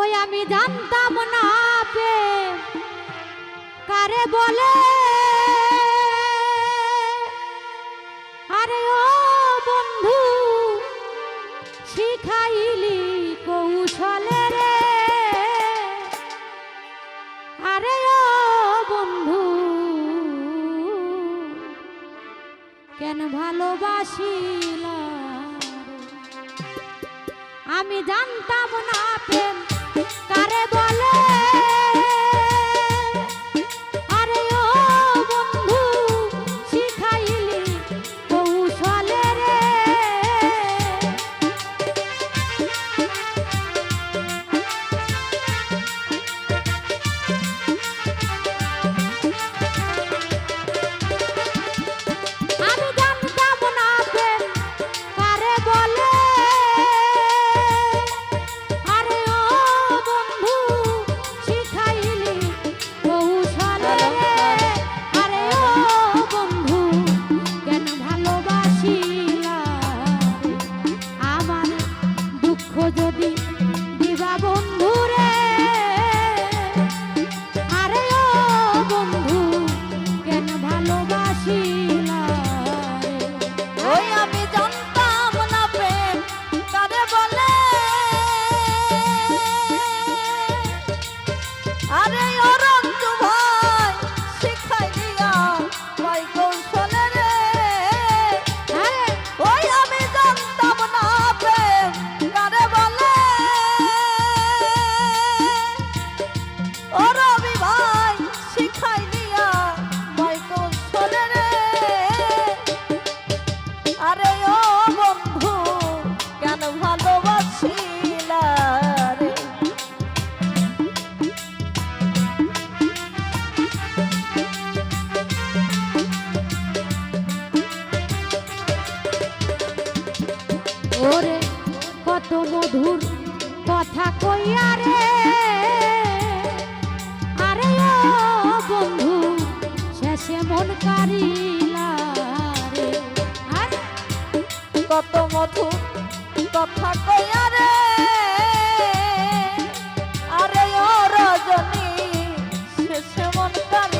ওই আমি জানতাম না পে কারে বলে। আরে ও বন্ধু, শিখাইলি কৌশলে রে। আরে ও বন্ধু, কেন ভালোবাসিল আমি জানতাম না প্রেম ধরে কত মধুর কথা কইয়া রে। আরে ও বন্ধু, শেষে মন কারিলা রে। কত মধুর কথা কইয়া রে। আরে ও রজনী, শেষে মন কারিলা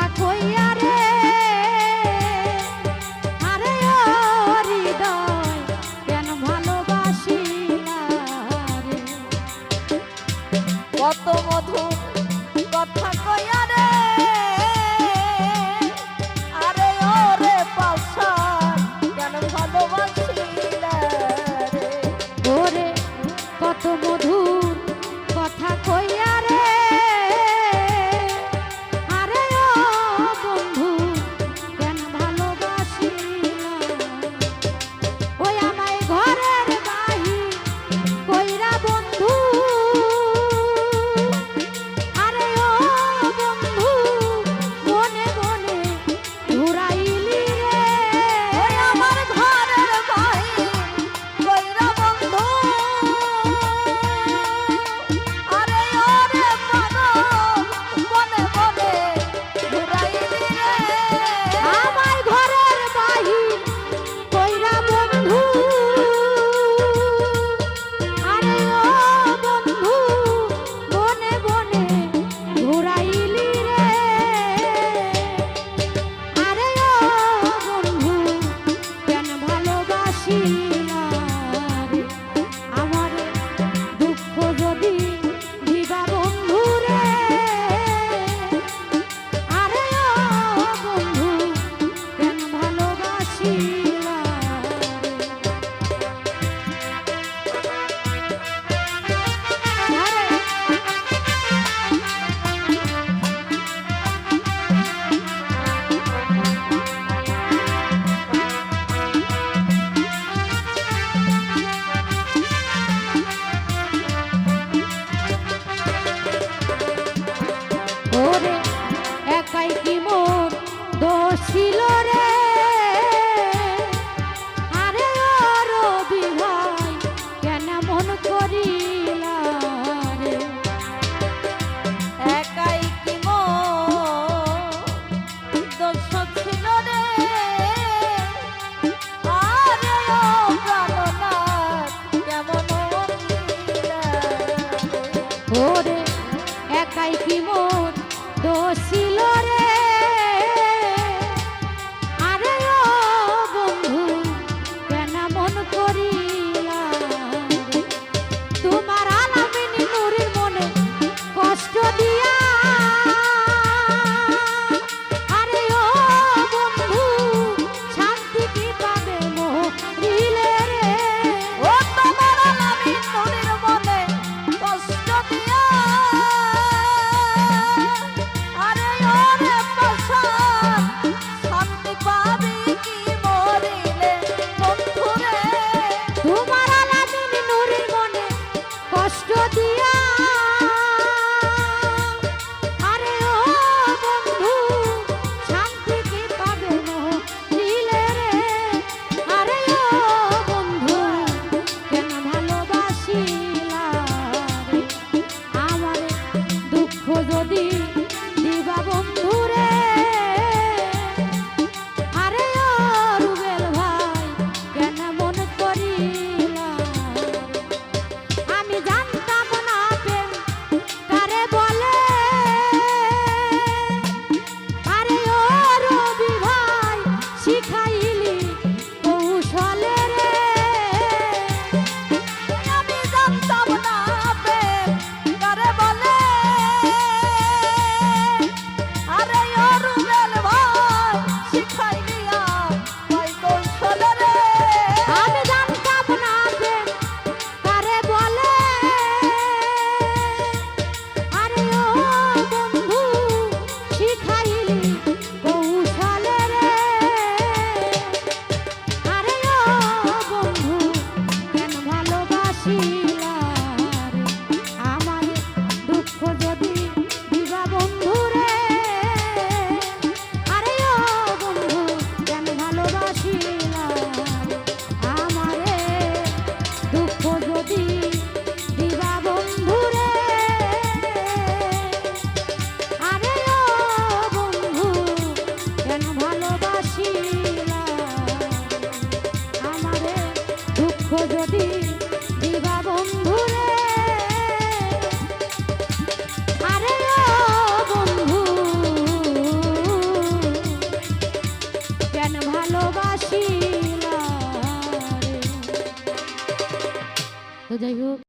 কথা